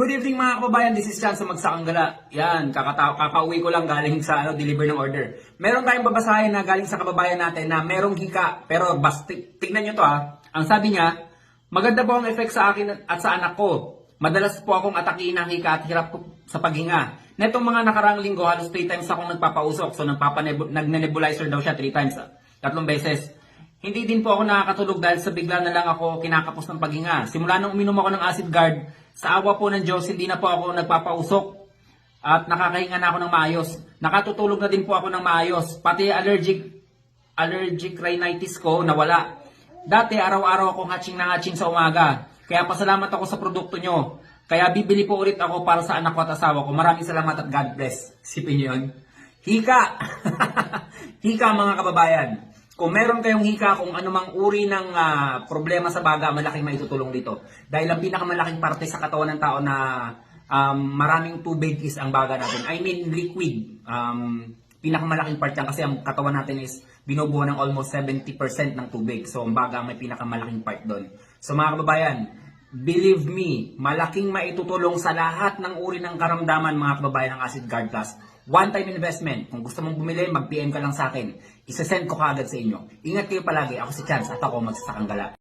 Good evening mga kababayan, this is Chance sa Magsakanggala. Yan, kakata- kakauwi ko lang galing sa ano, deliver ng order. Meron tayong babasahin na galing sa kababayan natin na merong hika, pero bas, ti- tignan nyo to ha. Ang sabi niya, maganda po ang effect sa akin at sa anak ko. Madalas po akong atakihin ng hika at hirap po sa paghinga. Netong mga nakarang linggo, halos 3 times akong nagpapausok. So nagpapanebu- nagne-nebulizer daw siya 3 times. ah. Tatlong beses. Hindi din po ako nakakatulog dahil sa bigla na lang ako kinakapos ng paghinga. Simula nung uminom ako ng acid guard, sa awa po ng Diyos, hindi na po ako nagpapausok at nakakahinga na ako ng maayos. Nakatutulog na din po ako ng maayos. Pati allergic allergic rhinitis ko nawala. Dati araw-araw akong hatching na hatching sa umaga. Kaya pasalamat ako sa produkto nyo. Kaya bibili po ulit ako para sa anak ko at asawa ko. Maraming salamat at God bless. Sipin nyo yun. Hika! Hika mga kababayan. Kung meron kayong hika kung anumang uri ng ah, problema sa baga, malaking maitutulong dito. Dahil ang pinakamalaking parte sa katawan ng tao na um, maraming tubig is ang baga natin. I mean liquid. Um, pinakamalaking part yan kasi ang katawan natin is binubuo ng almost 70% ng tubig. So ang baga may pinakamalaking part doon. So mga kababayan, believe me, malaking maitutulong sa lahat ng uri ng karamdaman mga kababayan ng Acid Guard Plus. One-time investment. Kung gusto mong bumili, mag-PM ka lang sa akin. Isasend ko kaagad sa inyo. Ingat kayo palagi. Ako si Chance at ako magsasakang gala.